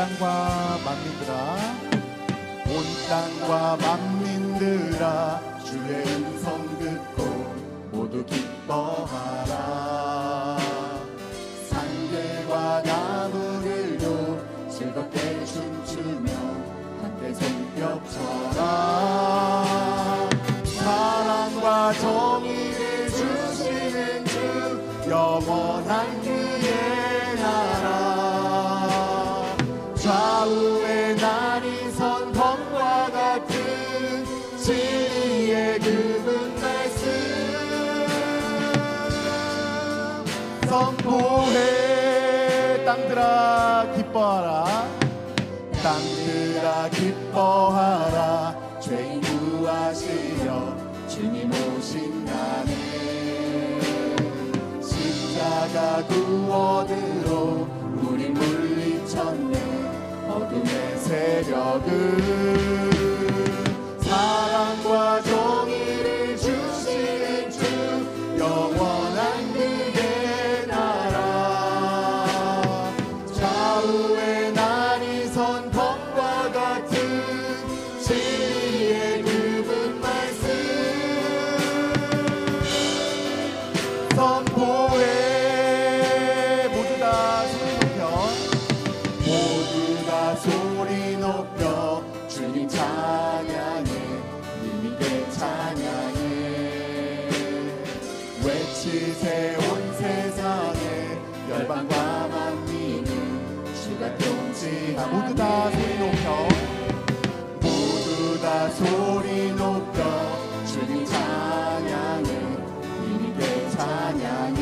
땅과 만민들아 온 땅과 만민들아 주의 음성 듣고 모두 기뻐하라. 산들과 나무들도 즐겁게 춤추며 함께 손뼉쳐라. 사랑과 저 거하라. 죄인 구하시어 주님 오신 날에 십자가 구원으로 우리 물리쳤네. 어둠의 세력을 시세 온 세상에 열방과 만민을 주가 통치하 모두 다 소리 높여. 모두 다 소리 높여. 주님 찬양해. 이님께 찬양해.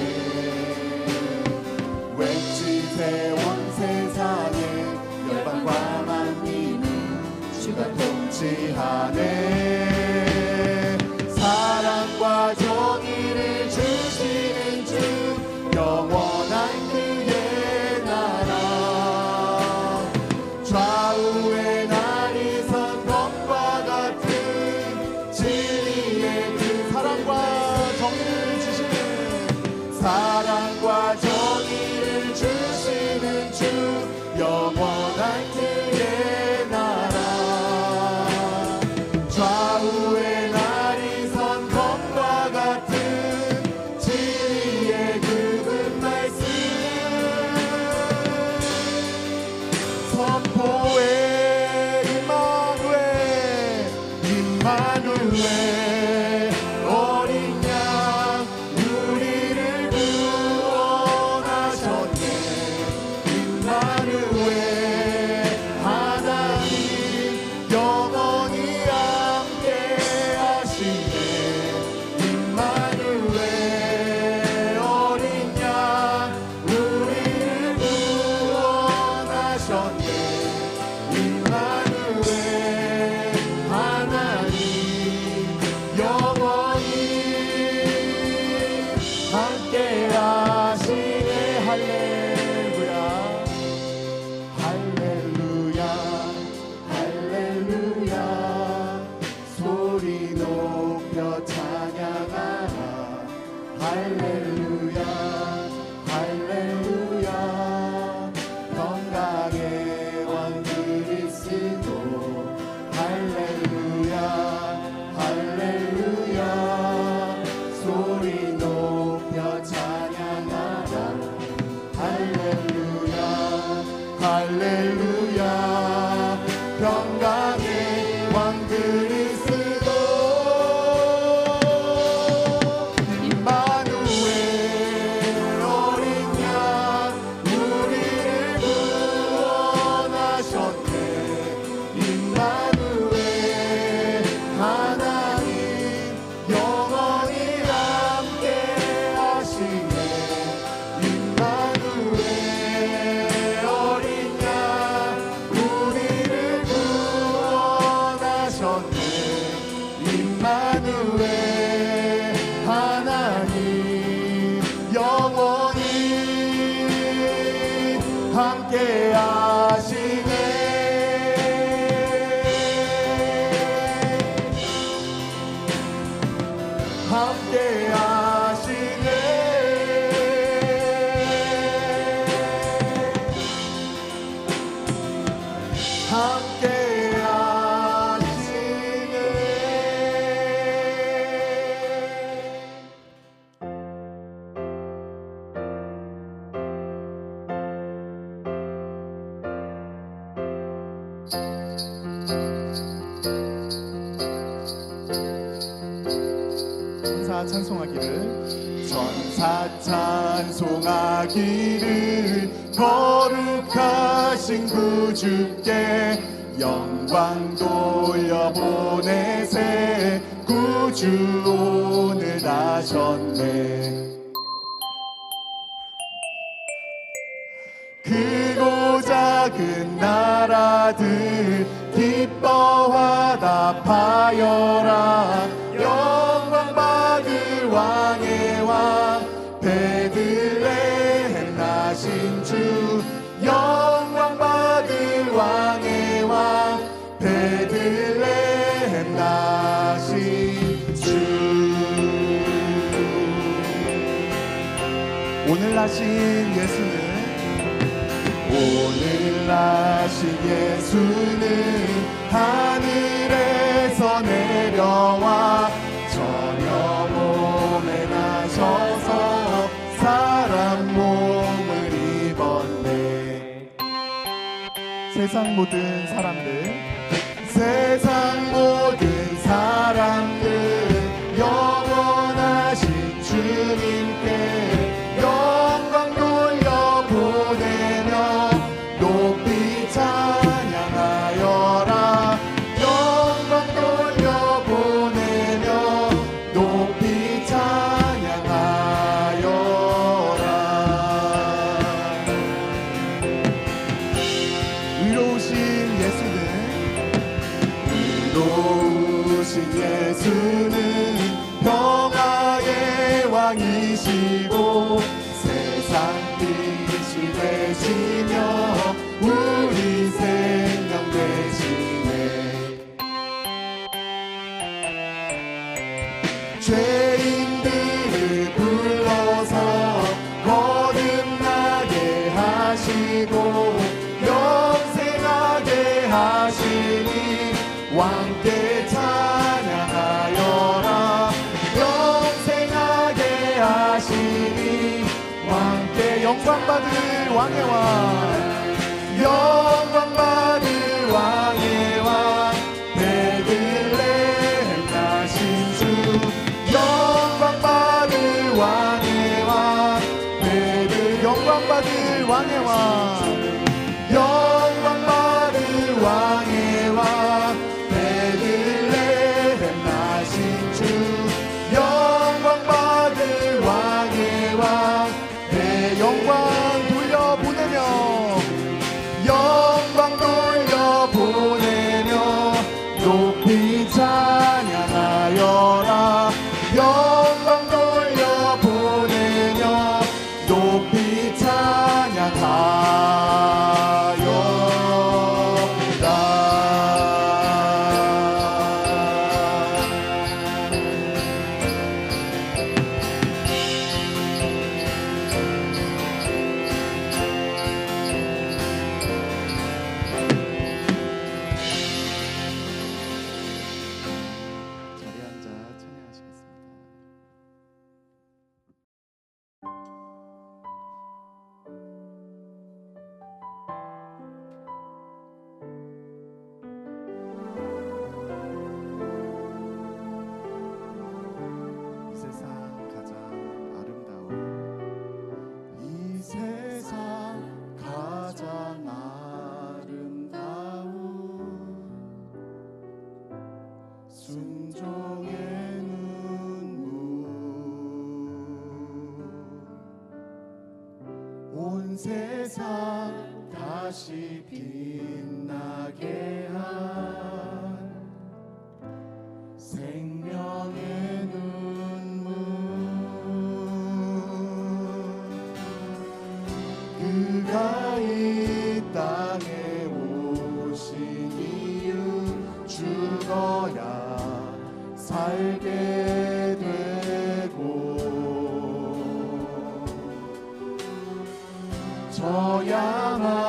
외치세 온 세상에 열방과 만민을 주가 통치하네. 자기를 거룩하신 구주께 영광 돌려보내세. 구주 오늘 나셨네. 크고 작은 그 나라들 기뻐하다 파여라. 오늘 하신 예수는 오늘 하신 예수는 하늘에서 내려와 저녁 몸에 나셔서 사람 몸을 입었네. 세상 모든 사람들 세상 모든 죄인들을 불러서 거듭나게 하시고 영생하게 하시니 왕께 찬양하여라. 영생하게 하시니 왕께 영광받을 왕의 왕. 영... 세상 다시 피 저야만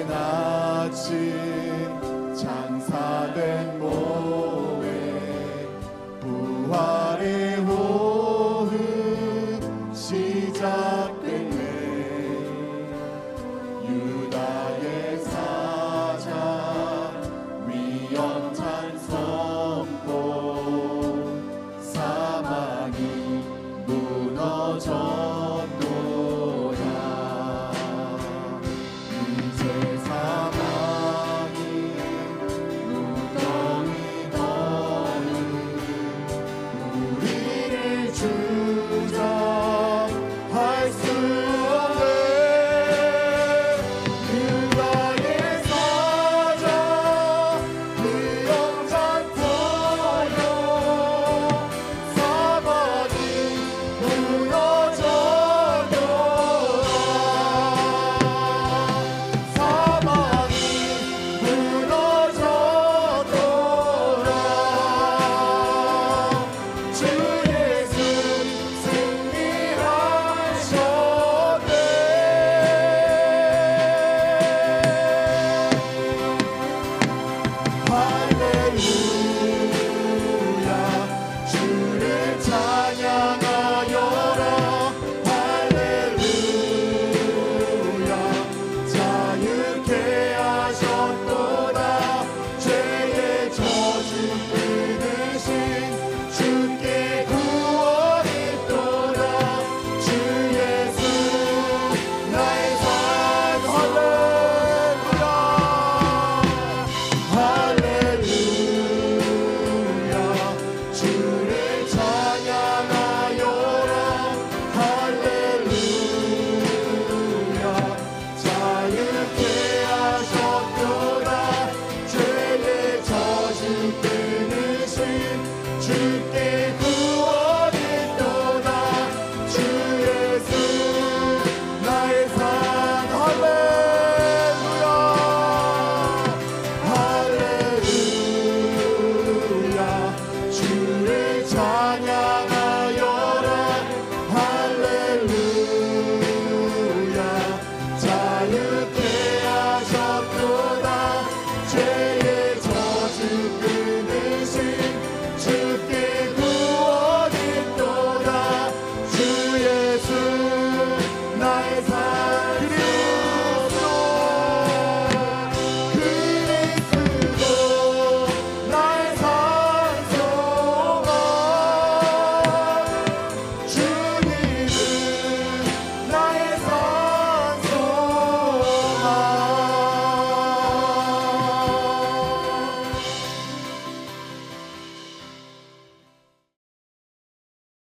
언약되나지 장사된 몸에 부활의 호흡 시작.